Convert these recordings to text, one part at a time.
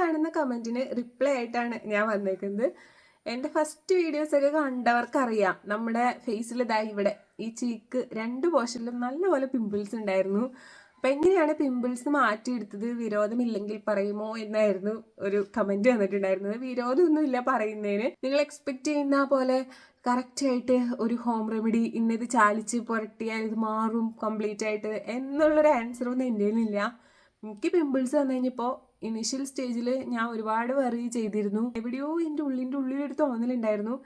കാണുന്ന കമന്റിന് റിപ്ലൈ ആയിട്ടാണ് ഞാൻ വന്നേക്കുന്നത്. എന്റെ ഫസ്റ്റ് വീഡിയോസൊക്കെ കണ്ടവർക്കറിയാം. നമ്മുടെ ഫേസിൽ ഇതാ ഇവിടെ ഈ ചീക്ക് രണ്ട് പോർഷനിലും നല്ലപോലെ പിമ്പിൾസ് ഉണ്ടായിരുന്നു. അപ്പം എങ്ങനെയാണ് പിമ്പിൾസ് മാറ്റിയെടുത്തത്? വിരോധമില്ലെങ്കിൽ പറയുമോ എന്നായിരുന്നു ഒരു കമന്റ് വന്നിട്ടുണ്ടായിരുന്നത്. വിരോധമൊന്നുമില്ല പറയുന്നതിന്. നിങ്ങൾ എക്സ്പെക്റ്റ് ചെയ്യുന്ന പോലെ കറക്റ്റായിട്ട് ഒരു ഹോം റെമഡി ഇന്നത് ചാലിച്ച് പുരട്ടിയാൽ ഇത് മാറും കംപ്ലീറ്റ് ആയിട്ട് എന്നുള്ളൊരു ആൻസറൊന്നും എന്റെ കയ്യിലില്ല എനിക്ക് പിമ്പിൾസ് വന്നു കഴിഞ്ഞപ്പോൾ ഇനീഷ്യൽ സ്റ്റേജിൽ ഞാൻ ഒരുപാട് വറി ചെയ്തിരുന്നു. എവിടെയോ എന്റെ ഉള്ളിന്റെ ഉള്ളിലൊരു തോന്നലുണ്ടായിരുന്നു.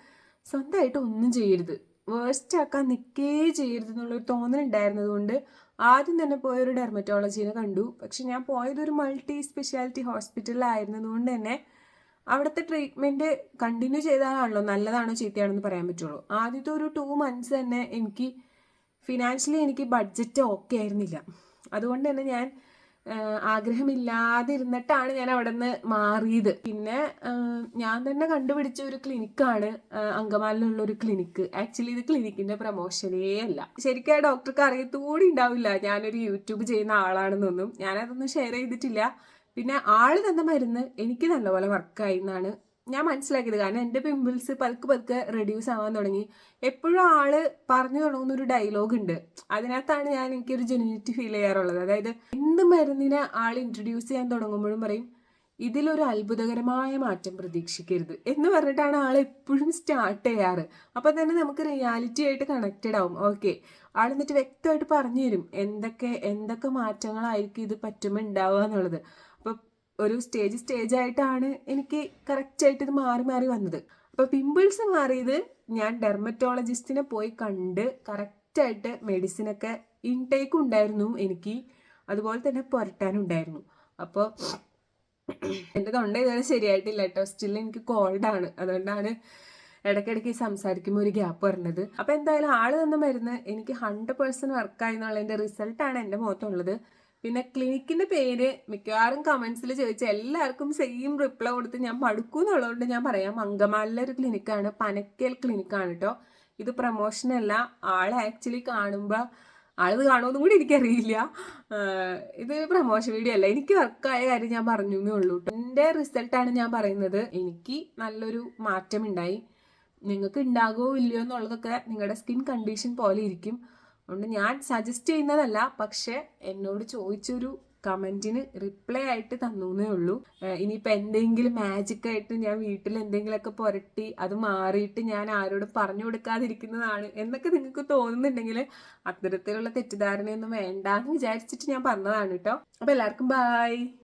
സ്വന്തമായിട്ട് ഒന്നും ചെയ്യരുത്. വേസ്റ്റ് ആക്കാൻ നിൽക്കേ ചെയ്യരുത് എന്നുള്ളൊരു തോന്നലുണ്ടായിരുന്നത് കൊണ്ട് ആദ്യം തന്നെ പോയൊരു ഡെർമറ്റോളജീനെ കണ്ടു. പക്ഷെ ഞാൻ പോയത് ഒരു മൾട്ടി സ്പെഷ്യാലിറ്റി ഹോസ്പിറ്റലിലായിരുന്നതുകൊണ്ട് തന്നെ അവിടുത്തെ ട്രീറ്റ്മെന്റ് കണ്ടിന്യൂ ചെയ്താലാണല്ലോ നല്ലതാണോ ചീത്തയാണെന്ന് പറയാൻ പറ്റുള്ളൂ. ആദ്യത്തെ ഒരു ടു മന്ത്സ് തന്നെ എനിക്ക് ഫിനാൻഷ്യലി എനിക്ക് ബഡ്ജറ്റ് ഓക്കെ ആയിരുന്നില്ല. അതുകൊണ്ട് തന്നെ ഞാൻ ആഗ്രഹമില്ലാതിരുന്നിട്ടാണ് ഞാൻ അവിടെ നിന്ന് മാറിയത്. പിന്നെ ഞാൻ തന്നെ കണ്ടുപിടിച്ച ഒരു ക്ലിനിക്കാണ് അങ്കമാലിലുള്ള ഒരു ക്ലിനിക്ക്. ആക്ച്വലി ഇത് ക്ലിനിക്കിന്റെ പ്രൊമോഷനേ അല്ല. ശരിക്കും ആ ഡോക്ടർക്ക് അറിയത്തൂടി ഉണ്ടാവില്ല. ഞാനൊരു യൂട്യൂബ് ചെയ്യുന്ന ആളാണെന്നൊന്നും. ഞാനതൊന്നും ഷെയർ ചെയ്തിട്ടില്ല. പിന്നെ ആൾ തന്ന മരുന്ന് എനിക്ക് നല്ലപോലെ വർക്കായി എന്നാണ് ഞാൻ മനസ്സിലാക്കിയത് കാരണം എന്റെ പിമ്പിൾസ് പതുക്കെ പതുക്കെ റെഡ്യൂസ് ആവാൻ തുടങ്ങി. എപ്പോഴും ആൾ പറഞ്ഞു തുടങ്ങുന്ന ഒരു ഡയലോഗ് ഉണ്ട്. അതിനകത്താണ് ഞാൻ എനിക്കൊരു ജെനുവിറ്റി ഫീൽ ചെയ്യാറുള്ളത്. അതായത് എന്ത് മരുന്നിനെ ആൾ ഇൻട്രൊഡ്യൂസ് ചെയ്യാൻ തുടങ്ങുമ്പോഴും പറയും ഇതിലൊരു അത്ഭുതകരമായ മാറ്റം പ്രതീക്ഷിക്കരുത് എന്ന് പറഞ്ഞിട്ടാണ് ആൾ എപ്പോഴും സ്റ്റാർട്ട് ചെയ്യാറ്. അപ്പം തന്നെ നമുക്ക് റിയാലിറ്റി ആയിട്ട് കണക്റ്റഡ് ആവും. ഓക്കെ ആൾ എന്നിട്ട് വ്യക്തമായിട്ട് പറഞ്ഞു തരും എന്തൊക്കെ എന്തൊക്കെ മാറ്റങ്ങളായിരിക്കും ഇത് പറ്റുമ്പോൾ ഉണ്ടാവുക എന്നുള്ളത്. ഒരു സ്റ്റേജ് സ്റ്റേജ് ആയിട്ടാണ് എനിക്ക് കറക്റ്റായിട്ട് ഇത് മാറി മാറി വന്നത്. അപ്പോൾ പിമ്പിൾസ് മാറിയത് ഞാൻ ഡെർമറ്റോളജിസ്റ്റിനെ പോയി കണ്ട് കറക്റ്റായിട്ട് മെഡിസിനൊക്കെ ഇൻടേക്ക് ഉണ്ടായിരുന്നു എനിക്ക്. അതുപോലെ തന്നെ പുരട്ടാനുണ്ടായിരുന്നു അപ്പോൾ എന്റെ തൊണ്ട ഇതുവരെ ശരിയായിട്ടില്ല കേട്ടോ. സ്റ്റിൽ എനിക്ക് കോൾഡാണ് അതുകൊണ്ടാണ് ഇടയ്ക്കിടയ്ക്ക് സംസാരിക്കുമ്പോൾ ഒരു ഗ്യാപ്പ് വരുന്നത് അപ്പോൾ എന്തായാലും ആൾ തന്ന മരുന്ന് എനിക്ക് ഹൺഡ്രഡ് പേഴ്സന്റ് വർക്കായി എന്നുള്ളതിന്റെ റിസൾട്ടാണ് എന്റെ മുഖത്തുള്ളത്. പിന്നെ ക്ലിനിക്കിന്റെ പേര് മിക്കവാറും കമന്റ്സിൽ ചോദിച്ച എല്ലാവർക്കും സെയിം റിപ്ലൈ കൊടുത്ത് ഞാൻ മടുക്കും എന്നുള്ളതുകൊണ്ട് ഞാൻ പറയാം. അങ്കമാലിലെ ഒരു ക്ലിനിക്കാണ് പനക്കൽ ക്ലിനിക്കാണ് കേട്ടോ ഇത് പ്രൊമോഷനല്ല ആളെ ആക്ച്വലി കാണുമ്പോൾ ആളിത് കാണുമെന്നും കൂടി എനിക്കറിയില്ല. ഇത് പ്രൊമോഷൻ വീഡിയോ അല്ല. എനിക്ക് വർക്കായ കാര്യം ഞാൻ പറഞ്ഞു എന്നേ ഉള്ളൂ എന്റെ റിസൾട്ടാണ് ഞാൻ പറയുന്നത്. എനിക്ക് നല്ലൊരു മാറ്റം ഉണ്ടായി. നിങ്ങൾക്ക് ഉണ്ടാകുമോ ഇല്ലയോ എന്നുള്ളതൊക്കെ നിങ്ങളുടെ സ്കിൻ കണ്ടീഷൻ പോലെ ഇരിക്കും. അതുകൊണ്ട് ഞാൻ സജസ്റ്റ് ചെയ്യുന്നതല്ല പക്ഷെ എന്നോട് ചോദിച്ചൊരു കമന്റിന് റിപ്ലൈ ആയിട്ട് തന്നേ ഉള്ളൂ. ഇനിയിപ്പോൾ എന്തെങ്കിലും മാജിക് ആയിട്ട് ഞാൻ വീട്ടിൽ എന്തെങ്കിലുമൊക്കെ പുരട്ടി അത് മാറിയിട്ട് ഞാൻ ആരോടും പറഞ്ഞു കൊടുക്കാതിരിക്കുന്നതാണ് എന്നൊക്കെ നിങ്ങൾക്ക് തോന്നുന്നുണ്ടെങ്കിൽ അത്തരത്തിലുള്ള തെറ്റിദ്ധാരണയൊന്നും വേണ്ടാന്ന് വിചാരിച്ചിട്ട് ഞാൻ പറഞ്ഞതാണ് കേട്ടോ. അപ്പോൾ എല്ലാവർക്കും ബായ്